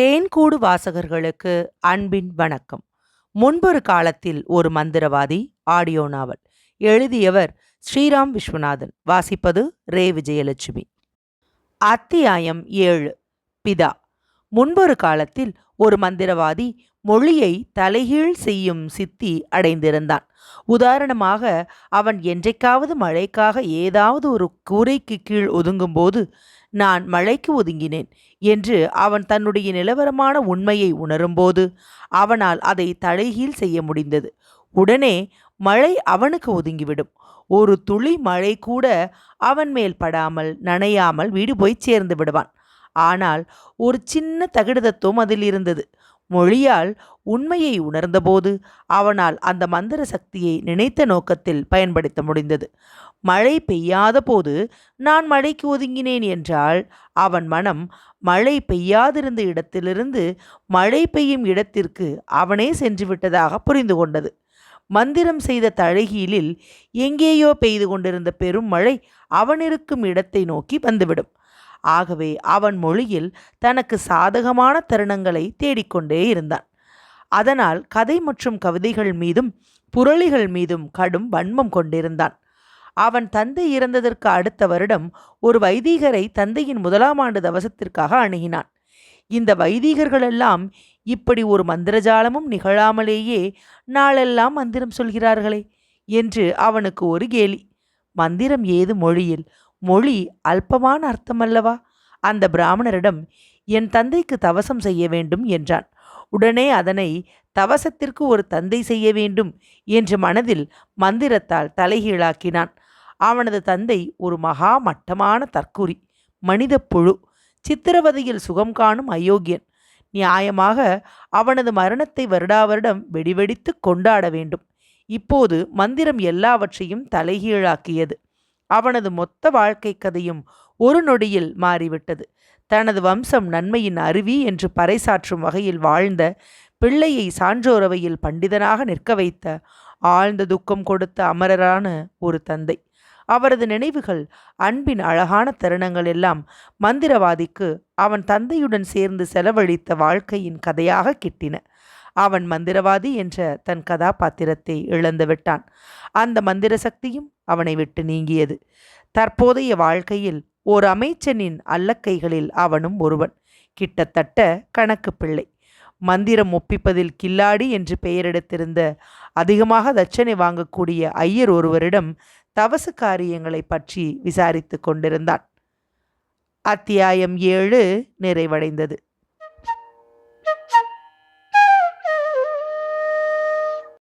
தேன்கூடு வாசகர்களுக்கு அன்பின் வணக்கம். முன்பொரு காலத்தில் ஒரு மந்திரவாதி ஆடியோ நாவல் எழுதியவர் ஸ்ரீராம் விஸ்வநாதன். வாசிப்பது ரே. விஜயலட்சுமி. அத்தியாயம் ஏழு பிதா. முன்பொரு காலத்தில் ஒரு மந்திரவாதி மொழியை தலைகீழ் செய்யும் சித்தி அடைந்திருந்தான். உதாரணமாக அவன் என்றைக்காவது மழைக்காக ஏதாவது ஒரு கூரைக்கு கீழ் ஒதுங்கும்போது நான் மழைக்கு ஒதுங்கினேன் என்று அவன் தன்னுடைய நிலவரமான உண்மையை உணரும்போது அவனால் அதை தலைகீழ் செய்ய முடிந்தது. உடனே மழை அவனுக்கு ஒதுங்கிவிடும். ஒரு துளி மழை கூட அவன் மேல் படாமல் நனையாமல் வீடு போய் சேர்ந்து விடுவான். ஆனால் ஒரு சின்ன தகுடதத்துவம் அதில் இருந்தது. மொழியால் உண்மையை உணர்ந்தபோது அவனால் அந்த மந்திர சக்தியை நினைத்த நோக்கத்தில் பயன்படுத்த முடிந்தது. மழை பெய்யாத போது நான் மழைக்கு ஒதுங்கினேன் என்றால் அவன் மனம் மழை பெய்யாதிருந்த இடத்திலிருந்து மழை பெய்யும் இடத்திற்கு அவனே சென்று விட்டதாக புரிந்து கொண்டது. மந்திரம் செய்த தழகீலில் எங்கேயோ பெய்து கொண்டிருந்த பெரும் மழை அவனிருக்கும் இடத்தை நோக்கி வந்துவிடும். ஆகவே அவன் மொழியில் தனக்கு சாதகமான தருணங்களை தேடிக்கொண்டே இருந்தான். அதனால் கதை மற்றும் கவிதைகள் மீதும் புரளிகள் மீதும் கடும் வன்மம் கொண்டிருந்தான். அவன் தந்தை இறந்ததற்கு அடுத்த வருடம் ஒரு வைதீகரை தந்தையின் முதலாம் ஆண்டு தவசத்திற்காக அணுகினான். இந்த வைதீகர்களெல்லாம் இப்படி ஒரு மந்திரஜாலமும் நிகழாமலேயே நாளெல்லாம் மந்திரம் சொல்கிறார்களே என்று அவனுக்கு ஒரு கேலி. மந்திரம் ஏது மொழியில்? மொழி அல்பமான அர்த்தமல்லவா? அந்த பிராமணரிடம் என் தந்தைக்கு தவசம் செய்ய வேண்டும் என்றான். உடனே அதனை தவசத்திற்கு ஒரு தந்தை செய்ய வேண்டும் என்று மனதில் மந்திரத்தால் தலைகீழாக்கினான். அவனது தந்தை ஒரு மகா மட்டமான தற்குறி மனித புழு. சித்திரவதையில் சுகம் காணும் அயோக்கியன். நியாயமாக அவனது மரணத்தை வருடா வருடம் வெடிவெடித்து கொண்டாட வேண்டும். இப்போது மந்திரம் எல்லாவற்றையும் தலைகீழாக்கியது. அவனது மொத்த வாழ்க்கை கதையும் ஒரு நொடியில் மாறிவிட்டது. தனது வம்சம் நன்மையின் அருவி என்று பறைசாற்றும் வகையில் வாழ்ந்த பிள்ளையை சான்றோரவையில் பண்டிதனாக நிற்க வைத்த ஆழ்ந்த துக்கம் கொடுத்த அமரரான ஒரு தந்தை. அவரது நினைவுகள் அன்பின் அழகான தருணங்கள் எல்லாம் மந்திரவாதிக்கு அவன் தந்தையுடன் சேர்ந்து செலவழித்த வாழ்க்கையின் கதையாக கிட்டின. அவன் மந்திரவாதி என்ற தன் கதாபாத்திரத்தை இழந்து விட்டான். அந்த மந்திர சக்தியும் அவனை விட்டு நீங்கியது. தற்போதைய வாழ்க்கையில் ஓர் அமைச்சனின் அல்லக்கைகளில் அவனும் ஒருவன் கிட்டத்தட்ட கணக்கு பிள்ளை. மந்திரம் ஒப்பிப்பதில் கில்லாடி என்று பெயரெடுத்திருந்த அதிகமாக தட்சணை வாங்கக்கூடிய ஐயர் ஒருவரிடம் தவசு காரியங்களை பற்றி விசாரித்து கொண்டிருந்தான். அத்தியாயம் ஏழு நிறைவடைந்தது.